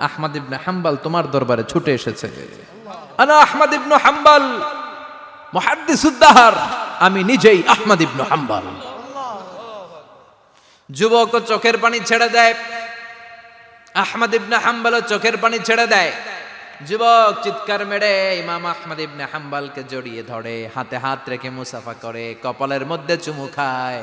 আহমদ ইবনে হাম্বাল তোমার দরবারে ছুটে এসেছে। আহমদ ইবনু হাম্বাল আমি নিজেই আহমদ ইবনু হাম্বাল। যুবক চোখের পানি ছেড়ে দেয়। আহমদ ইবনে হাম্বাল চোখের পানি ছেড়ে দেয়। যুবক চিৎকার মেরে ইমাম আহমদ ইবনে হাম্বালকে জড়িয়ে ধরে, হাতে হাত রেখে মুসাফা করে, কপালের মধ্যে চুমু খায়।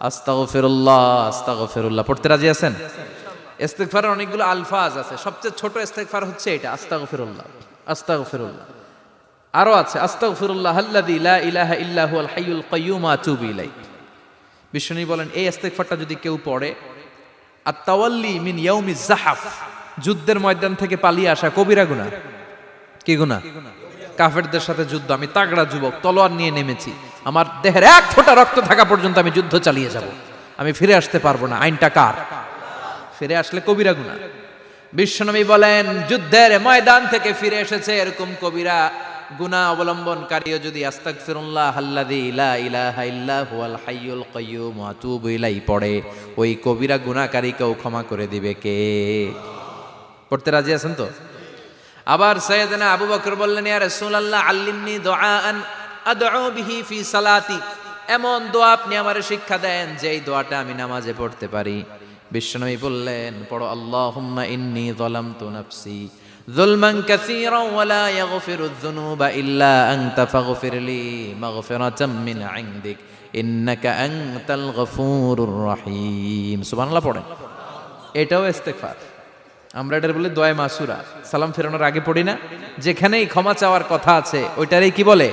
আস্তাগফিরুল্লাহ আস্তাগফিরুল্লাহ। পড়তে রাজি আছেন? ইস্তেগফারের অনেকগুলো আলফাজ আছে। সবচেয়ে ছোট ইস্তেগফার হচ্ছে এটা, আস্তাগফিরুল্লাহ আস্তাগফিরুল্লাহ। আরও আছে, আস্তাগফিরুল্লাহ আল্লাযী লা ইলাহা ইল্লা হুয়াল হাইয়ুল কাইয়্যুম, আতুবু ইলাইহি। বিশ্বনী বলেন, এই ইস্তেগফারটা যদি কেউ পড়ে আর তাওয়াল্লি মিন ইয়াউমি জাহাফ যুদ্ধের ময়দান থেকে পালিয়ে আসা কবিরা গুনাহ। কি গুনাহ? কাফেরদের সাথে যুদ্ধ। আমি তাগড়া যুবক, তলোয়ার নিয়ে নেমেছি। আমার দেহের এক ফোঁটা রক্ত থাকা পর্যন্ত আমি যুদ্ধ চালিয়ে যাব। আমি ফিরে আসতে পারব না। আইনটা কার? ফিরে আসলে কবিরা গুনাহ বিশ্বনবী বলেন, যুদ্ধের ময়দান থেকে ফিরে এসেছে এরকম কবিরা। গুনাহ অবলম্বনকারীও যদি আস্তাগফিরুল্লাহ আল্লাযী লা ইলাহা ইল্লা হুয়াল হাইয়ুল কাইয়্যুম ওয়া আতুবু ইলাইহি পড়ে, ওই কবিরা গুনাহকারীকেও ক্ষমা করে দিবে কে? পড়তে রাজি আছেন তো? আবার সৈয়দনা আবু বকর বললেন, ইয়া রাসূলুল্লাহ, আল্লিমনি দুআআন বিহি ফি সালাতি। এমন দোয়া আপনি আমার শিক্ষা দেন যে এই দোয়াটা আমি নামাজে পড়তে পারি। বিশ্বনবী বললেন, পড়ো, আল্লাহুম্মা ইন্নী মিন ইন্নাকা আনতাল গফুরুর রহিম। এটাও আমরা বলে মাসুরা। সালাম ফেরানোর আগে পড়ি না? যেখানেই ক্ষমা চাওয়ার কথা আছে, ওইটারই কি বলে?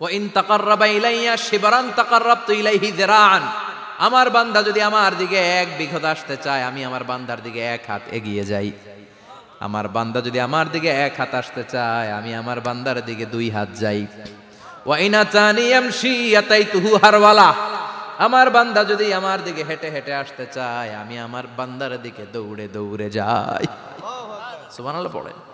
ইন তাকাররাবা ইলাইয়া শিবরান তাকাররাবতু ইলাইহি যিরাআন আমার বান্দা যদি আমার দিকে এক বিঘত আসতে চায় আমি আমার বান্দার দিকে এক হাত এগিয়ে যাই। আমার বান্দা যদি আমার দিকে এক হাত আসতে চায় আমি আমার বান্দার দিকে দুই হাত যাই। হারওয়ালা আমার বান্দা যদি আমার দিকে হেঁটে হেঁটে আসতে চায় আমি আমার বান্দার দিকে দৌড়ে দৌড়ে যাই। সুবহানাল্লাহ পড়েন।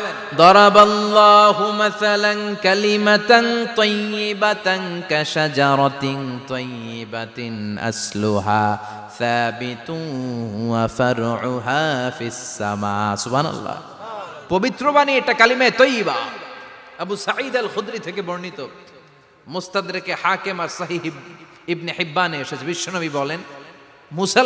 দরাবাল্লাহু মাসালান কালিমাতান তাইয়িবাতান কাশাজারাতিন তাইয়িবাতিন আসলুহা সাবিতুন ওয়া ফারউহা ফিস সামা সুবহানাল্লাহ পবিত্র বাণী এটা কালিমায়ে তৈয়বা আবু সাঈদ আল খুদরি থেকে বর্ণিত। মুস্তাদরেকে হাকিম আর সাহিহ ইবনে হিব্বানে এসেছে। বিশ্বনবী বলেন, মুসা